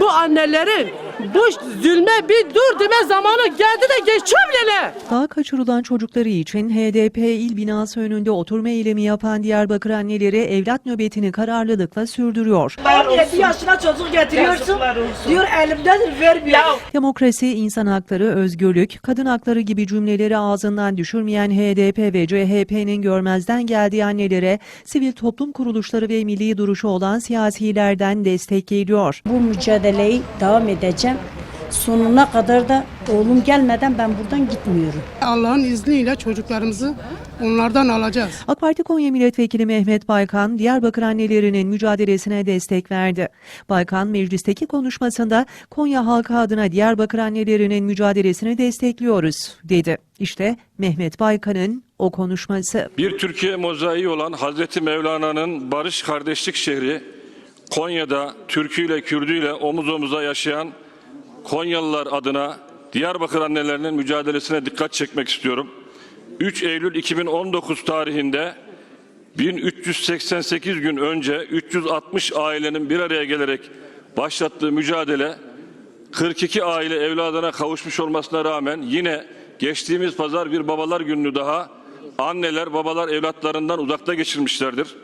Bu annelerin bu zulme bir dur deme zamanı geldi de geçiyor bile. Daha kaçırılan çocukları için HDP il binası önünde oturma eylemi yapan Diyarbakır anneleri evlat nöbetini kararlılıkla sürdürüyor. 17 yaşına çocuk getiriyorsun. Diyor elimdedir vermiyor. Demokrasi, insan hakları, özgürlük, kadın hakları gibi cümleleri ağzından düşürmeyen HDP ve CHP'nin görmezden geldiği annelere sivil toplum kuruluşları ve milli duruşu olan siyasilerden destek geliyor. Bu mücadeleyi devam edeceğim. Sonuna kadar da oğlum gelmeden ben buradan gitmiyorum. Allah'ın izniyle çocuklarımızı onlardan alacağız. AK Parti Konya Milletvekili Mehmet Baykan, Diyarbakır annelerinin mücadelesine destek verdi. Baykan, meclisteki konuşmasında Konya halkı adına Diyarbakır annelerinin mücadelesini destekliyoruz, dedi. İşte Mehmet Baykan'ın o konuşması. Bir Türkiye mozaiği olan Hazreti Mevlana'nın barış kardeşlik şehri Konya'da Türküyle Kürdüyle omuz omuza yaşayan Konyalılar adına Diyarbakır annelerinin mücadelesine dikkat çekmek istiyorum. 3 Eylül 2019 tarihinde 1388 gün önce 360 ailenin bir araya gelerek başlattığı mücadele 42 aile evladına kavuşmuş olmasına rağmen yine geçtiğimiz pazar bir babalar gününü daha anneler babalar evlatlarından uzakta geçirmişlerdir.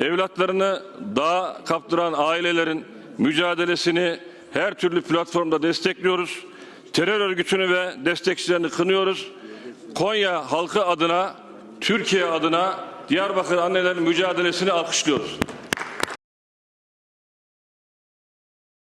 Evlatlarını dağa kaptıran ailelerin mücadelesini her türlü platformda destekliyoruz. Terör örgütünü ve destekçilerini kınıyoruz. Konya halkı adına, Türkiye adına Diyarbakır annelerin mücadelesini alkışlıyoruz.